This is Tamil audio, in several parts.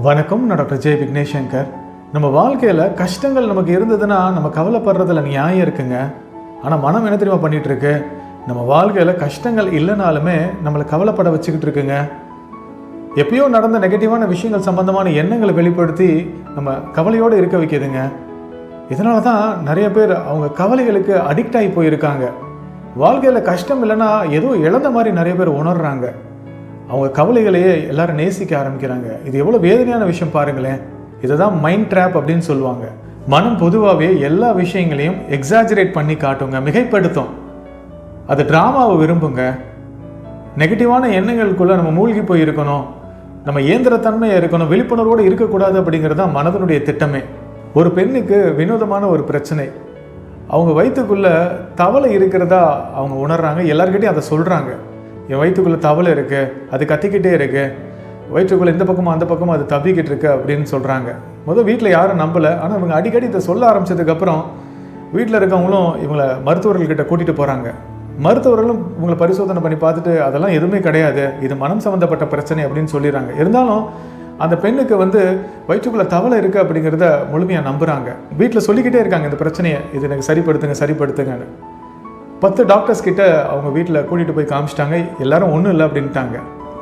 வணக்கம் நான் டாக்டர் ஜெய் விக்னேஷங்கர். நம்ம வாழ்க்கையில் கஷ்டங்கள் நமக்கு இருந்ததுன்னா நம்ம கவலைப்படுறதுல நியாயம் இருக்குங்க. ஆனால் மனம் என்ன தெரியுமா பண்ணிகிட்ருக்கு நம்ம வாழ்க்கையில் கஷ்டங்கள் இல்லைனாலுமே நம்மளை கவலைப்பட வச்சுக்கிட்டு இருக்குங்க. எப்பயோ நடந்த நெகட்டிவான விஷயங்கள் சம்பந்தமான எண்ணங்களை வெளிப்படுத்தி நம்ம கவலையோடு இருக்க வைக்குதுங்க. இதனால தான் நிறைய பேர் அவங்க கவலைகளுக்கு அடிக்ட் ஆகி போயிருக்காங்க. வாழ்க்கையில் கஷ்டம் இல்லைன்னா ஏதோ இழந்த மாதிரி நிறைய பேர் உணர்றாங்க. அவங்க கவலைகளையே எல்லாரும் நேசிக்க ஆரம்பிக்கிறாங்க. இது எவ்வளோ வேதனையான விஷயம் பாருங்களேன். இதை தான் மைண்ட் ட்ராப் அப்படின்னு சொல்லுவாங்க. மனம் பொதுவாகவே எல்லா விஷயங்களையும் எக்ஸாஜரேட் பண்ணி காட்டுங்க மிகைப்படுத்தும். அது ட்ராமாவை விரும்புங்க. நெகட்டிவான எண்ணங்களுக்குள்ளே நம்ம மூழ்கி போய் இருக்கணும் நம்ம இயந்திரத்தன்மையாக இருக்கணும் விழிப்புணர்வோடு இருக்கக்கூடாது அப்படிங்கிறது தான் மனதனுடைய திட்டமே. ஒரு பெண்ணுக்கு வினோதமான ஒரு பிரச்சனை. அவங்க வயிற்றுக்குள்ளே தவளை இருக்கிறதா அவங்க உணர்றாங்க எல்லார்கிட்டையும் அதை சொல்கிறாங்க என் வயிற்றுக்குள்ளே தவளை இருக்குது அது கத்திக்கிட்டே இருக்குது வயிற்றுக்குள்ளே இந்த பக்கமும் அந்த பக்கமும் அது தப்பிக்கிட்டு இருக்கு அப்படின்னு சொல்கிறாங்க முதல் வீட்டில் யாரும் நம்பலை. ஆனால் இவங்க அடிக்கடி இதை சொல்ல ஆரம்பிச்சதுக்கப்புறம் வீட்டில் இருக்கவங்களும் இவங்களை மருத்துவர்கள்கிட்ட கூட்டிகிட்டு போகிறாங்க மருத்துவர்களும் இவங்களை பரிசோதனை பண்ணி பார்த்துட்டு அதெல்லாம் எதுவுமே கிடையாது. இது மனம் சம்மந்தப்பட்ட பிரச்சனை அப்படின்னு சொல்லிடுறாங்க. இருந்தாலும் அந்த பெண்ணுக்கு வந்து வயிற்றுக்குள்ளே தவளை இருக்குது அப்படிங்கிறத முழுமையாக நம்புகிறாங்க வீட்டில் சொல்லிக்கிட்டே இருக்காங்க இந்த பிரச்சனையை இது எனக்கு சரிப்படுத்துங்க சரிப்படுத்துங்கன்னு. பத்து டாக்டர்ஸ் கிட்ட அவங்க வீட்டில் கூட்டிகிட்டு போய் காமிச்சிட்டாங்க. எல்லாரும் ஒன்றும் இல்லை அப்படின்ட்டாங்க.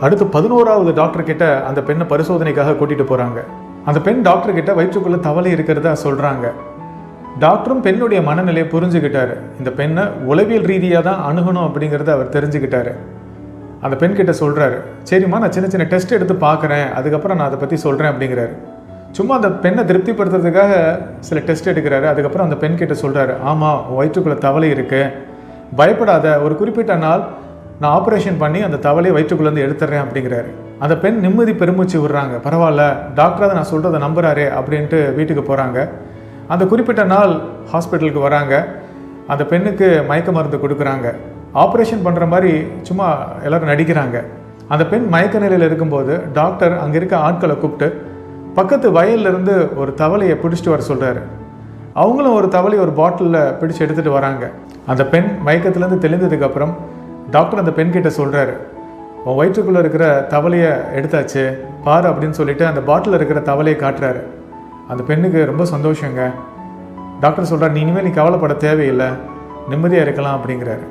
அடுத்து பதினோராவது டாக்டர் கிட்ட அந்த பெண்ணை பரிசோதனைக்காக கூட்டிகிட்டு போகிறாங்க அந்த பெண் டாக்டர் கிட்ட வயிற்றுக்குள்ள தவளை இருக்கிறதா சொல்கிறாங்க டாக்டரும் பெண்ணுடைய மனநிலையை புரிஞ்சுக்கிட்டாரு. இந்த பெண்ணை உளவியல் ரீதியாக தான் அணுகணும் அப்படிங்கிறத அவர் தெரிஞ்சுக்கிட்டாரு. அந்த பெண் கிட்ட சொல்கிறாரு சரிம்மா நான் சின்ன சின்ன டெஸ்ட் எடுத்து பார்க்குறேன். அதுக்கப்புறம் நான் அதை பற்றி சொல்கிறேன் அப்படிங்கிறாரு. சும்மா அந்த பெண்ணை திருப்திப்படுத்துறதுக்காக சில டெஸ்ட் எடுக்கிறாரு. அதுக்கப்புறம் அந்த பெண் கிட்ட சொல்கிறாரு ஆமாம் வயிற்றுக்குள்ளே வயிற்றுக்குள்ள தவளை இருக்குது பயப்படாத ஒரு குறிப்பிட்ட நாள் நான் ஆப்ரேஷன் பண்ணி அந்த தவளையை வயிற்றுக்குள்ளேருந்து எடுத்துடுறேன் அப்படிங்கிறாரு. அந்த பெண் நிம்மதி பெருமூச்சு விடுறாங்க. பரவாயில்ல டாக்டராக நான் சொல்கிறத நம்புறாரே அப்படின்ட்டு வீட்டுக்கு போகிறாங்க அந்த குறிப்பிட்ட நாள் ஹாஸ்பிட்டலுக்கு வராங்க. அந்த பெண்ணுக்கு மயக்க மருந்து கொடுக்குறாங்க. ஆப்ரேஷன் பண்ணுற மாதிரி சும்மா எல்லாரும் நடிக்கிறாங்க. அந்த பெண் மயக்க நிலையில் இருக்கும்போது டாக்டர் அங்கே இருக்க ஆட்களை கூப்பிட்டு பக்கத்து வயல்லேருந்து ஒரு தவளையை பிடிச்சிட்டு வர சொல்கிறாரு அவங்களும் ஒரு தவளை ஒரு பாட்டிலில் பிடிச்சி எடுத்துகிட்டு வராங்க. அந்த பெண் மயக்கத்துலேருந்து தெளிந்ததுக்கப்புறம் டாக்டர் அந்த பெண்கிட்ட சொல்கிறாரு உன் வயிற்றுக்குள்ளே இருக்கிற தவளையை எடுத்தாச்சு பாரு அப்படின்னு சொல்லிட்டு அந்த பாட்டிலில் இருக்கிற தவளையை காட்டுறாரு. அந்த பெண்ணுக்கு ரொம்ப சந்தோஷங்க. டாக்டர் சொல்கிறார் நீ இனிமேல் நீ கவலைப்பட தேவையில்லை நிம்மதியாக இருக்கலாம் அப்படிங்கிறாரு.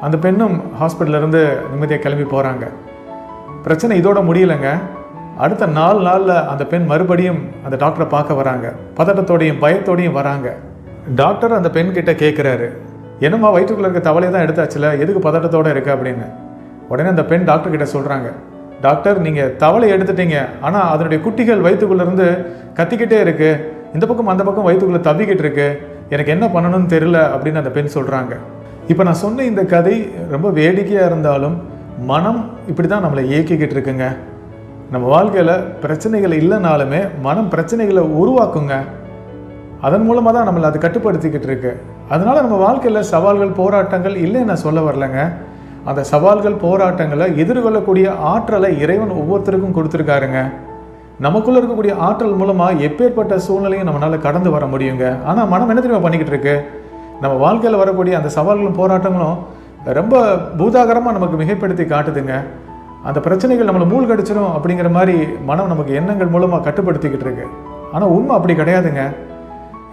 அந்த பெண்ணும் ஹாஸ்பிட்டலேருந்து நிம்மதியாக கிளம்பி போகிறாங்க பிரச்சனை இதோட முடியலைங்க. அடுத்த நாலு நாளில் அந்த பெண் மறுபடியும் அந்த டாக்டரை பார்க்க வராங்க. பதட்டத்தோடையும் பயத்தோடையும் வராங்க. டாக்டர் அந்த பெண்கிட்ட கேட்குறாரு என்னம்மா வயிற்றுக்குள்ள இருக்க தவளை தான் எடுத்தாச்சுல? எதுக்கு பதட்டத்தோட இருக்கு அப்படின்னு. உடனே அந்த பெண் டாக்டர் கிட்ட சொல்கிறாங்க டாக்டர் நீங்கள் தவளை எடுத்துட்டீங்க. ஆனால் அதனுடைய குட்டிகள் வயிற்றுக்குள்ளேருந்து கத்திக்கிட்டே இருக்கு. இந்த பக்கம் அந்த பக்கம் வயிற்றுக்குள்ளே தவிக்கிட்டு இருக்கு. எனக்கு என்ன பண்ணணும்னு தெரியல அப்படின்னு அந்த பெண் சொல்கிறாங்க இப்போ நான் சொன்ன இந்த கதை ரொம்ப வேடிக்கையாக இருந்தாலும் மனம் இப்படி தான் நம்மளை இயக்கிக்கிட்டு இருக்குங்க. நம்ம வாழ்க்கையில் பிரச்சனைகள் இல்லைனாலுமே மனம் பிரச்சனைகளை உருவாக்குங்க. அதன் மூலமாக தான் நம்மளை அது கட்டுப்படுத்திக்கிட்டு இருக்கு. அதனால் நம்ம வாழ்க்கையில் சவால்கள் போராட்டங்கள் இல்லைன்னு நான் சொல்ல வரலங்க. அந்த சவால்கள் போராட்டங்களை எதிர்கொள்ளக்கூடிய ஆற்றலை இறைவன் ஒவ்வொருத்தருக்கும் கொடுத்துருக்காருங்க. நமக்குள்ளே இருக்கக்கூடிய ஆற்றல் மூலமாக எப்பேற்பட்ட சூழ்நிலையும் நம்மளால் கடந்து வர முடியுங்க. ஆனால் மனம் என்ன தெரியுமா பண்ணிக்கிட்டு இருக்கு? நம்ம வாழ்க்கையில் வரக்கூடிய அந்த சவால்களும் போராட்டங்களும் ரொம்ப பூதாகரமாக நமக்கு மிகைப்படுத்தி காட்டுதுங்க. அந்த பிரச்சனைகள் நம்மளை மூழ்கடிச்சிடும் அப்படிங்கிற மாதிரி மனம் நமக்கு எண்ணங்கள் மூலமாக கட்டுப்படுத்திக்கிட்டு இருக்கு. ஆனால் உண்மை அப்படி கிடையாதுங்க.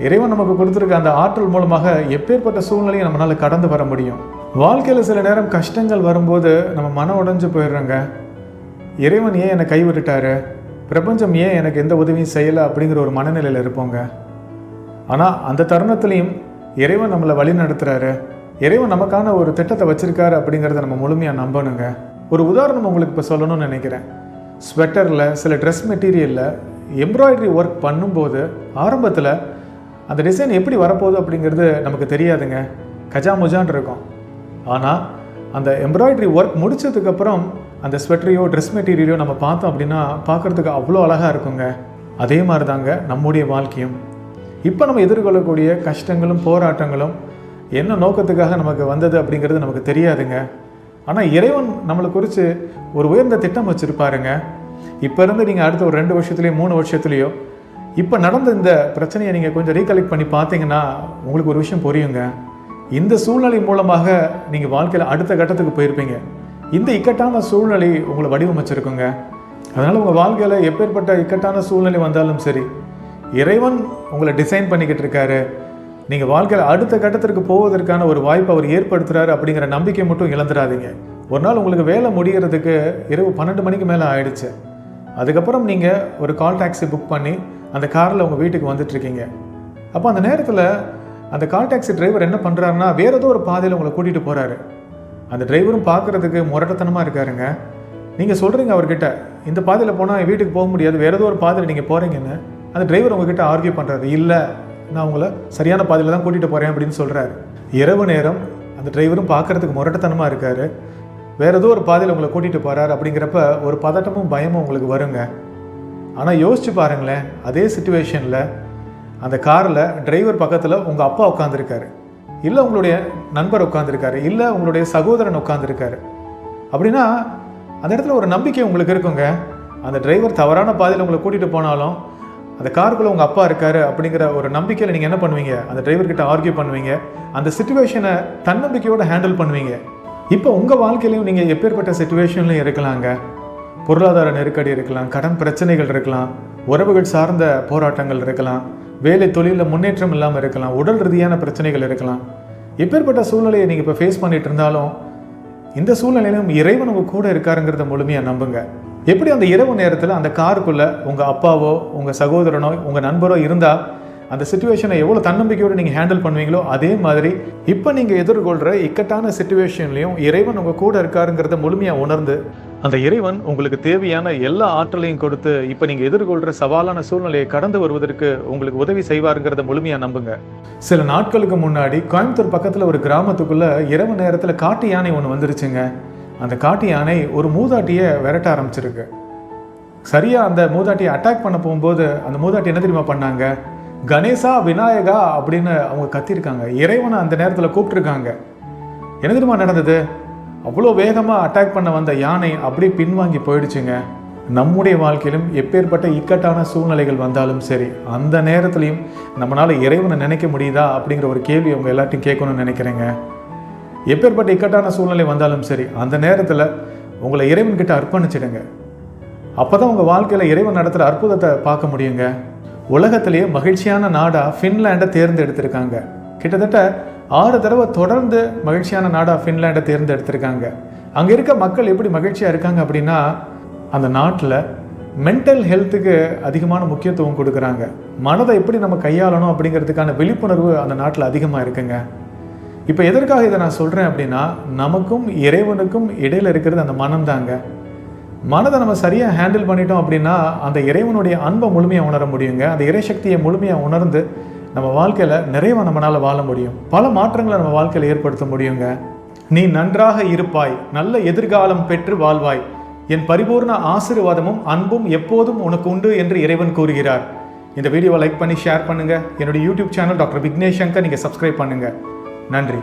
இறைவன் நமக்கு கொடுத்துருக்க அந்த ஆற்றல் மூலமாக எப்பேற்பட்ட சூழ்நிலையும் நம்மளால் கடந்து வர முடியும். வாழ்க்கையில் சில நேரம் கஷ்டங்கள் வரும்போது நம்ம மனம் உடஞ்சு போயிடுறோங்க. இறைவன் ஏன் என்னை கைவிட்டுட்டாரு? பிரபஞ்சம் ஏன் எனக்கு எந்த உதவியும் செய்யலை அப்படிங்கிற ஒரு மனநிலையில் இருப்போங்க. ஆனால் அந்த தருணத்துலையும் இறைவன் நம்மளை வழி நடத்துகிறாரு இறைவன் நமக்கான ஒரு திட்டத்தை வச்சுருக்காரு அப்படிங்கிறத நம்ம முழுமையாக நம்பணுங்க. ஒரு உதாரணம் உங்களுக்கு இப்போ சொல்லணும்னு நினைக்கிறேன். ஸ்வெட்டரில் சில ட்ரெஸ் மெட்டீரியலில் எம்ப்ராய்டரி ஒர்க் பண்ணும்போது ஆரம்பத்தில் அந்த டிசைன் எப்படி வரப்போகுது அப்படிங்கிறது நமக்கு தெரியாதுங்க. கஜா முஜான் இருக்கும். ஆனால் அந்த எம்ப்ராய்டரி ஒர்க் முடிச்சதுக்கப்புறம் அந்த ஸ்வெட்டரையோ ட்ரெஸ் மெட்டீரியலையோ நம்ம பார்த்தோம் அப்படின்னா பார்க்குறதுக்கு அவ்வளோ அழகாக இருக்குங்க. அதே மாதிரி தாங்க நம்முடைய வாழ்க்கையும். இப்போ நம்ம எதிர்கொள்ளக்கூடிய கஷ்டங்களும் போராட்டங்களும் என்ன நோக்கத்துக்காக நமக்கு வந்தது அப்படிங்கிறது நமக்கு தெரியாதுங்க. ஆனால் இறைவன் நம்மளை குறித்து ஒரு உயர்ந்த திட்டம் வச்சுருப்பாருங்க. இப்போ இருந்து நீங்கள் அடுத்த ஒரு ரெண்டு வருஷத்துலேயோ மூணு வருஷத்துலேயோ இப்போ நடந்த இந்த பிரச்சனையை நீங்கள் கொஞ்சம் ரீகலெக்ட் பண்ணி பார்த்தீங்கன்னா உங்களுக்கு ஒரு விஷயம் புரியுங்க. இந்த சூழ்நிலை மூலமாக நீங்கள் வாழ்க்கையில் அடுத்த கட்டத்துக்கு போயிருப்பீங்க. இந்த இக்கட்டான சூழ்நிலை உங்களை வடிவமைச்சிருக்குங்க. அதனால் உங்கள் வாழ்க்கையில் எப்பேற்பட்ட இக்கட்டான சூழ்நிலை வந்தாலும் சரி இறைவன் உங்களை டிசைன் பண்ணிக்கிட்டு இருக்காரு. நீங்கள் வாழ்க்கையில் அடுத்த கட்டத்திற்கு போவதற்கான ஒரு வாய்ப்பை அவர் ஏற்படுத்துகிறாரு அப்படிங்கிற நம்பிக்கை மட்டும் இழந்துடாதீங்க. ஒரு நாள் உங்களுக்கு வேலை முடிகிறதுக்கு இரவு பன்னெண்டு மணிக்கு மேலே ஆயிடுச்சு. அதுக்கப்புறம் நீங்கள் ஒரு கால் டாக்ஸி புக் பண்ணி அந்த காரில் உங்கள் வீட்டுக்கு வந்துட்டுருக்கீங்க. அப்போ அந்த நேரத்தில் அந்த கால் டாக்ஸி டிரைவர் என்ன பண்ணுறாருன்னா வேறு ஏதோ ஒரு பாதையில் உங்களை கூட்டிகிட்டு போகிறாரு அந்த டிரைவரும் பார்க்குறதுக்கு முரட்டத்தனமாக இருக்காருங்க. நீங்கள் சொல்கிறீங்க அவர்கிட்ட இந்த பாதையில் போனால் வீட்டுக்கு போக முடியாது வேறு ஏதோ ஒரு பாதையில் நீங்கள் போகிறீங்கன்னு அந்த டிரைவர் உங்ககிட்ட ஆர்கியூ பண்ணுறாரு இல்லை நான் உங்களை சரியான பாதையில் தான் கூட்டிகிட்டு போகிறேன் அப்படின்னு சொல்கிறாரு இரவு நேரம் அந்த டிரைவரும் பார்க்குறதுக்கு முரட்டத்தனமாக இருக்கார். வேறு ஏதோ ஒரு பாதையில் உங்களை கூட்டிகிட்டு போகிறாரு அப்படிங்கிறப்ப ஒரு பதட்டமும் பயமும் உங்களுக்கு வருங்க. ஆனால் யோசிச்சு பாருங்களேன் அதே சுச்சுவேஷனில் அந்த காரில் டிரைவர் பக்கத்தில் உங்கள் அப்பா உட்காந்துருக்காரு இல்லை உங்களுடைய நண்பர் உட்காந்துருக்காரு இல்லை உங்களுடைய சகோதரன் உட்காந்துருக்காரு அப்படின்னா அந்த இடத்துல ஒரு நம்பிக்கை உங்களுக்கு இருக்குங்க. அந்த டிரைவர் தவறான பாதையில் உங்களை கூட்டிகிட்டு போனாலும் அந்த காருக்குள்ளே உங்கள் அப்பா இருக்கார் அப்படிங்கிற ஒரு நம்பிக்கையில் நீங்கள் என்ன பண்ணுவீங்க? அந்த டிரைவர்கிட்ட ஆர்கியூ பண்ணுவீங்க. அந்த சுச்சுவேஷனை தன்னம்பிக்கையோடு ஹேண்டில் பண்ணுவீங்க. இப்போ உங்கள் வாழ்க்கையிலையும் நீங்கள் எப்பேற்பட்ட சுச்சுவேஷன்லையும் இருக்கலாங்க. பொருளாதார நெருக்கடி இருக்கலாம் கடன் பிரச்சனைகள் இருக்கலாம் உறவுகள் சார்ந்த போராட்டங்கள் இருக்கலாம் வேலை தொழிலில் முன்னேற்றம் இல்லாமல் இருக்கலாம் உடல் ரீதியான பிரச்சனைகள் இருக்கலாம். எப்பேற்பட்ட சூழ்நிலையை நீங்கள் இப்போ ஃபேஸ் பண்ணிட்டு இருந்தாலும் இந்த சூழ்நிலையிலும் இறைவன் உங்கள் கூட இருக்காருங்கிறத முழுமையாக நம்புங்க. எப்படி அந்த இரவு நேரத்தில் அந்த காருக்குள்ளே உங்கள் அப்பாவோ உங்கள் சகோதரனோ உங்கள் நண்பரோ இருந்தால் அந்த சுச்சுவேஷனை எவ்வளோ தன்னம்பிக்கையோடு நீங்கள் ஹேண்டில் பண்ணுவீங்களோ அதே மாதிரி இப்போ நீங்கள் எதிர்கொள்கிற இக்கட்டான சுச்சுவேஷன்லையும் இறைவன் உங்கள் கூட இருக்காருங்கிறத முழுமையாக உணர்ந்து அந்த இறைவன் உங்களுக்கு தேவையான எல்லா ஆற்றலையும் கொடுத்து இப்போ நீங்கள் எதிர்கொள்கிற சவாலான சூழ்நிலையை கடந்து வருவதற்கு உங்களுக்கு உதவி செய்வாருங்கிறத முழுமையாக நம்புங்க. சில நாட்களுக்கு முன்னாடி கோயம்புத்தூர் பக்கத்தில் ஒரு கிராமத்துக்குள்ளே இரவு நேரத்தில் காட்டு யானை ஒன்று வந்துருச்சுங்க. அந்த காட்டு யானை ஒரு மூதாட்டியை விரட்ட ஆரம்பிச்சிருக்கு. சரியாக அந்த மூதாட்டியை அட்டாக் பண்ண போகும்போது அந்த மூதாட்டி என்ன தெரியுமா பண்ணாங்க? கணேசா விநாயகா அப்படின்னு அவங்க கத்திருக்காங்க. இறைவனை அந்த நேரத்தில் கூப்பிட்டுருக்காங்க. என்ன தெரியுமா நடந்தது? அவ்வளோ வேகமாக அட்டாக் பண்ண வந்த யானை அப்படியே பின்வாங்கி போயிடுச்சுங்க. நம்முடைய வாழ்க்கையிலும் எப்பேற்பட்ட இக்கட்டான சூழ்நிலைகள் வந்தாலும் சரி அந்த நேரத்துலையும் நம்மளால் இறைவனை நினைக்க முடியுதா அப்படிங்கிற ஒரு கேள்வி அவங்க எல்லாத்தையும் கேட்கணும்னு நினைக்கிறேங்க. எப்பேற்பட்ட இக்கட்டான சூழ்நிலை வந்தாலும் சரி அந்த நேரத்தில் உங்களை இறைவன்கிட்ட அர்ப்பணிச்சிடுங்க. அப்போ தான் உங்கள் வாழ்க்கையில் இறைவன் நடத்துகிற அற்புதத்தை பார்க்க முடியுங்க. உலகத்திலேயே மகிழ்ச்சியான நாடாக ஃபின்லாண்டை தேர்ந்தெடுத்திருக்காங்க. கிட்டத்தட்ட ஆறு தடவை தொடர்ந்து மகிழ்ச்சியான நாடாக ஃபின்லாண்டை தேர்ந்தெடுத்திருக்காங்க. அங்கே இருக்க மக்கள் எப்படி மகிழ்ச்சியாக இருக்காங்க அப்படின்னா அந்த நாட்டில் மென்டல் ஹெல்த்துக்கு அதிகமான முக்கியத்துவம் கொடுக்குறாங்க. மனதை எப்படி நம்ம கையாளணும் அப்படிங்கிறதுக்கான விழிப்புணர்வு அந்த நாட்டில் அதிகமாக இருக்குங்க. இப்போ எதற்காக இதை நான் சொல்கிறேன் அப்படின்னா நமக்கும் இறைவனுக்கும் இடையில் இருக்கிறது அந்த மனம்தாங்க மனதை நம்ம சரியாக ஹேண்டில் பண்ணிட்டோம் அப்படின்னா அந்த இறைவனுடைய அன்பை முழுமையாக உணர முடியுங்க. அந்த இறைசக்தியை முழுமையாக உணர்ந்து நம்ம வாழ்க்கையில் நிறைவாக நம்மளால் வாழ முடியும். பல மாற்றங்களை நம்ம வாழ்க்கையில் ஏற்படுத்த முடியுங்க. நீ நன்றாக இருப்பாய். நல்ல எதிர்காலம் பெற்று வாழ்வாய். என் பரிபூர்ண ஆசீர்வாதமும் அன்பும் எப்போதும் உனக்கு உண்டு என்று இறைவன் கூறுகிறார். இந்த வீடியோவை லைக் பண்ணி ஷேர் பண்ணுங்கள் என்னுடைய YouTube channel doctor Vignesh Shankar நீங்கள் சப்ஸ்கிரைப் பண்ணுங்கள் நன்றி.